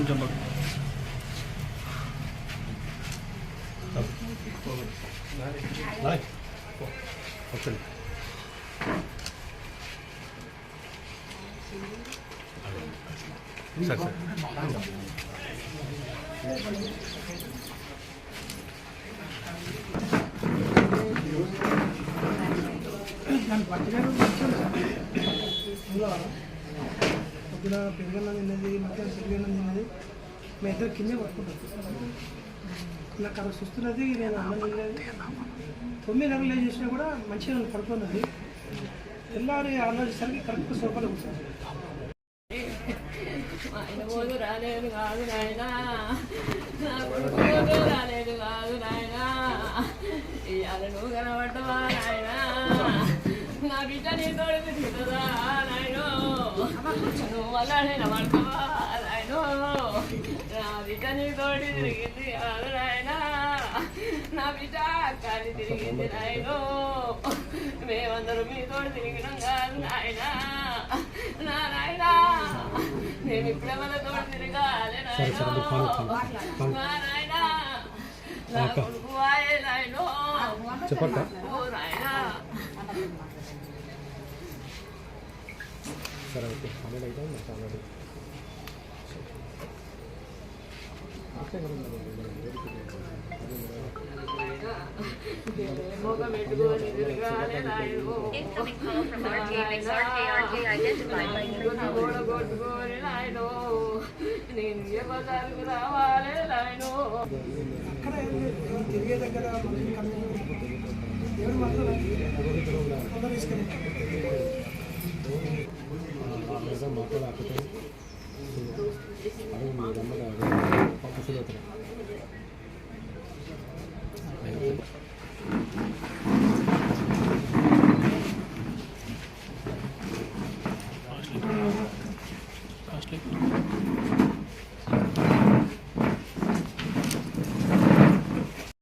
కొంచెం పడు. రాయ్. వచ్చండి సరే సరే పొద్దున పెరుగన్నం తిన్నది మధ్యాహ్నం పెరుగన్నం తిన్నది మీ ఇద్దరు కిందే పట్టుకుంటాం నాకు అక్కడ చూస్తున్నది నేను అన్నం తినలేదు. తొమ్మిది గంటలు ఏం చేసినా కూడా మంచిగా నన్ను పడుకున్నది. తెల్లారి ఆలోచించడానికి కరెక్ట్ సోఫాలు కూర్చున్నాను ఆయన పోదు రాలేదు కాదు నాయనా. పోదు రాలేదు కాదు నాయనా. ఇవాళ నువ్వు కనబడ్డవా నాయనా? నా బిడ్డ నీ తోడు తిరుగుతుందా నువ్వు వల్ల నేను పడతావా నాయనో నా తోడు తిరిగింది కాదు నాయనా నా బిడ్డ కాలి తిరిగింది నాయనో మేమందరం మీ తోడు తిరిగినాం కాదు నాయనా నా నాయనా నేను ఇప్పుడే మన తోడు తిరగాలి నాయనో నా నాయనా నా కొడుకు వాయే నాయనో ఓ నాయనా సరే ఓకే హండ్రెడ్ అయితే నాకు ఆల్రెడీ నేను ఏ బజారుకు రావాలి నాయనో అక్కడ తిరిగే దగ్గర దేవుడు మాత్రం తీసుకెళ్ళి నిజం మాట్లాడకపోతే అది మీ రమ్మగా పంపిస్తుంది అవుతుంది కాస్ట్లీ